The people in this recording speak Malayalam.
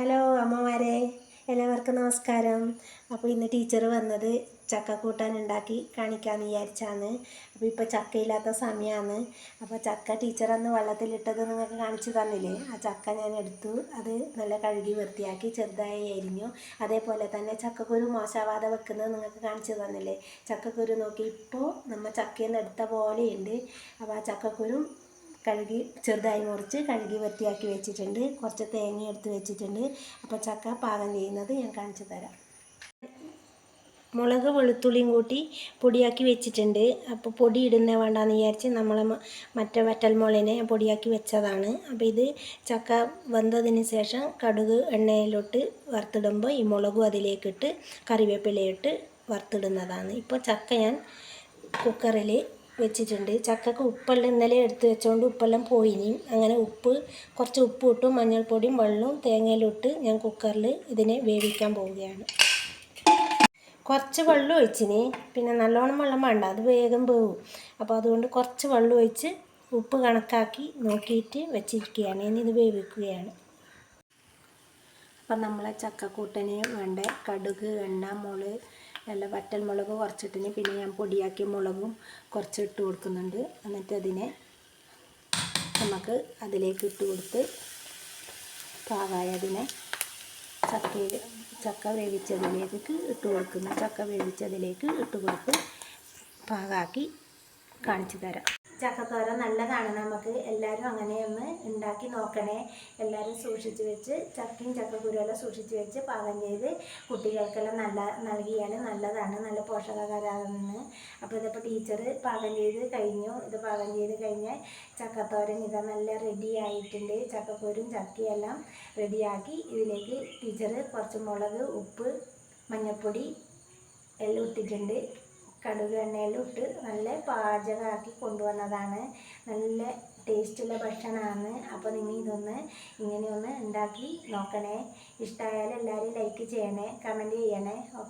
ഹലോ അമ്മമാരെ എല്ലാവർക്കും നമസ്കാരം. അപ്പോൾ ഇന്ന് ടീച്ചർ വന്നത് ചക്ക കൂട്ടാൻ ഉണ്ടാക്കി കാണിക്കാമെന്ന് വിചാരിച്ചാണ്. അപ്പോൾ ഇപ്പോൾ ചക്കയില്ലാത്ത സമയമാണ് അപ്പോൾ ചക്ക ടീച്ചർ അന്ന് വെള്ളത്തിലിട്ടത് നിങ്ങൾക്ക് കാണിച്ചു തന്നില്ലേ? ആ ചക്ക ഞാൻ എടുത്തു. അത് നല്ല കഴുകി വൃത്തിയാക്കി ചെറുതായി അരിഞ്ഞു. അതേപോലെ തന്നെ ചക്കക്കുരു മോശമാവാതെ വെക്കുന്നത് നിങ്ങൾക്ക് കാണിച്ചു തന്നില്ലേ? ചക്കക്കുരു നോക്കി ഇപ്പോൾ നമ്മൾ ചക്കയിൽ നിന്ന് എടുത്ത പോലെയുണ്ട്. അപ്പോൾ ആ ചക്കക്കുരു കഴുകി ചെറുതായി മുറിച്ച് കഴുകി വൃത്തിയാക്കി വെച്ചിട്ടുണ്ട്. കുറച്ച് തേങ്ങ എടുത്ത് വെച്ചിട്ടുണ്ട്. അപ്പോൾ ചക്ക പാകം ചെയ്യുന്നത് ഞാൻ കാണിച്ചു തരാം. മുളക് വെളുത്തുള്ളിയും കൂട്ടി പൊടിയാക്കി വെച്ചിട്ടുണ്ട്. അപ്പോൾ പൊടി ഇടുന്ന വേണ്ടാന്ന് വിചാരിച്ച് നമ്മൾ മറ്റേ വറ്റൽ മുളകിനെ പൊടിയാക്കി വെച്ചതാണ്. അപ്പോൾ ഇത് ചക്ക വെന്തതിന് ശേഷം കടുക് എണ്ണയിലോട്ട് വറുത്തിടുമ്പോൾ ഈ മുളകും അതിലേക്കിട്ട് കറിവേപ്പിലയിട്ട് വറുത്തിടുന്നതാണ്. ഇപ്പോൾ ചക്ക ഞാൻ കുക്കറിൽ വെച്ചിട്ടുണ്ട്. ചക്കക്ക് ഉപ്പെല്ലാം ഇന്നലെ എടുത്ത് വെച്ചുകൊണ്ട് ഉപ്പെല്ലാം പോയിനി. അങ്ങനെ ഉപ്പ് കുറച്ച് ഉപ്പ് ഇട്ടും മഞ്ഞൾപ്പൊടിയും വെള്ളവും തേങ്ങയിലും ഇട്ട് ഞാൻ കുക്കറിൽ ഇതിനെ വേവിക്കാൻ പോവുകയാണ്. കുറച്ച് വെള്ളം ഒഴിച്ചിന്. പിന്നെ നല്ലോണം വെള്ളം വേണ്ട അത് വേഗം പോകും അപ്പോൾ അതുകൊണ്ട് കുറച്ച് വെള്ളം ഒഴിച്ച് ഉപ്പ് കണക്കാക്കി നോക്കിയിട്ട് വെച്ചിരിക്കുകയാണ്. ഇനി ഇത് വേവിക്കുകയാണ്. അപ്പം നമ്മളെ ചക്കക്കൂട്ടന് വേണ്ട കടുക് എണ്ണ മുളക് നല്ല വറ്റൽ മുളക് കുറച്ചിട്ടിന്. പിന്നെ ഞാൻ പൊടിയാക്കിയ മുളകും കുറച്ച് ഇട്ട് കൊടുക്കുന്നുണ്ട്. എന്നിട്ട് അതിനെ നമുക്ക് അതിലേക്ക് ഇട്ട് കൊടുത്ത് പാകായ അതിനെ ചക്കയിൽ ചക്ക വേവിച്ചതിലേക്ക് ഇട്ട് കൊടുക്കുന്നു. ചക്ക വേവിച്ചതിലേക്ക് ഇട്ട് കൊടുത്ത് പാകാക്കി കാണിച്ചു തരാം. ചക്കത്തോര നല്ലതാണ്. നമുക്ക് എല്ലാവരും അങ്ങനെ ഒന്ന് ഉണ്ടാക്കി നോക്കണേ. എല്ലാവരും സൂക്ഷിച്ച് വെച്ച് ചക്കയും ചക്കക്കുരുവെല്ലാം സൂക്ഷിച്ച് വെച്ച് പാകം ചെയ്ത് കുട്ടികൾക്കെല്ലാം നല്ല നൽകിയാണ് നല്ലതാണ്. നല്ല പോഷകകരമാണ് അപ്പോൾ ഇതിപ്പോൾ ടീച്ചർ പാകം ചെയ്ത് കഴിഞ്ഞു. ഇത് പാകം ചെയ്ത് കഴിഞ്ഞാൽ ചക്കത്തോരൻ ഇത് നല്ല റെഡി ആയിട്ടുണ്ട്. ചക്കക്കുരും ചക്കയെല്ലാം റെഡിയാക്കി ഇതിലേക്ക് ടീച്ചർ കുറച്ച് മുളക് ഉപ്പ് മഞ്ഞൾപ്പൊടി എല്ലാം ഇട്ടിട്ടുണ്ട്. കടുക് എണ്ണയിലിട്ട് നല്ല പാചകമാക്കി കൊണ്ടുവന്നതാണ്. നല്ല ടേസ്റ്റുള്ള ഭക്ഷണമാണ്. അപ്പോൾ നിങ്ങൾ ഇതൊന്ന് ഇങ്ങനെയൊന്ന് ഉണ്ടാക്കി നോക്കണേ. ഇഷ്ടമായാൽ എല്ലാവരും ലൈക്ക് ചെയ്യണേ. കമന്റ് ചെയ്യണേ. ഓക്കെ